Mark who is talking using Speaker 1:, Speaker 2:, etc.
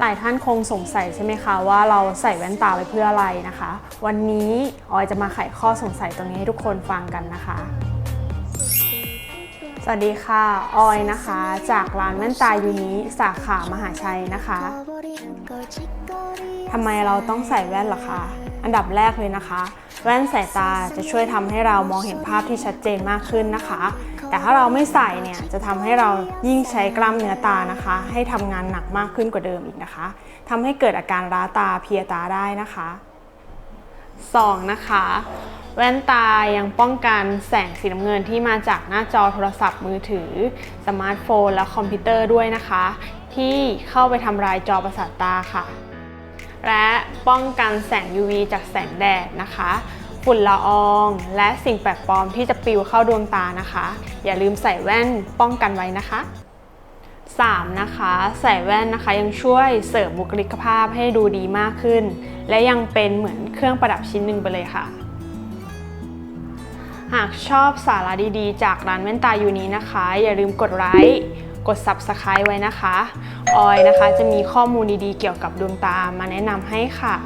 Speaker 1: หลายท่านคงสงสัยใช่ไหมคะว่าเราใส่แว่นตาไว้เพื่ออะไรนะคะ วันนี้ออยจะมาไขข้อสงสัยตรงนี้ให้ทุกคนฟังกันนะคะ สวัสดีค่ะ ออยนะคะ จากร้านแว่นตายูนิสาขามหาชัยนะคะทำไมเราต้องใส่แว่นล่ะคะ อันดับแรกเลยนะคะ แว่นสายตาจะช่วยทำให้เรามองเห็นภาพที่ชัดเจนมากขึ้นนะคะ แต่ถ้าเราไม่ใส่เนี่ยจะทำให้เรายิ่งใช้กล้ามเนื้อตานะคะ ให้ทำงานหนักมากขึ้นกว่าเดิมอีกนะคะทำให้เกิดอาการล้าตาเพียตาได้นะคะ 2. นะคะ แว่นตายังป้องกันแสงสีน้ำเงินที่มาจากหน้าจอโทรศัพท์มือถือ สมาร์ทโฟน และคอมพิวเตอร์ด้วยนะคะ ที่เข้าไปทำลายจอประสาทตาค่ะ และป้องกันแสง UV จากแสงแดดนะคะ ฝุ่นละออง และสิ่งแปลกปลอมที่จะปิวเข้าดวงตานะคะ อย่าลืมใส่แว่นป้องกันไว้นะคะ 3. นะคะ ใส่แว่นนะคะยังช่วยเสริมบุคลิกภาพให้ดูดีมากขึ้น และยังเป็นเหมือนเครื่องประดับชิ้นหนึ่งไปเลยค่ะ หากชอบสาระดีๆ จากร้านแว่นตายูนี้นะคะ อย่าลืมกดไลค์กด Subscribe ไว้นะคะ ออยนะคะจะมีข้อมูลดีๆเกี่ยวกับดวงตามาแนะนำให้ค่ะ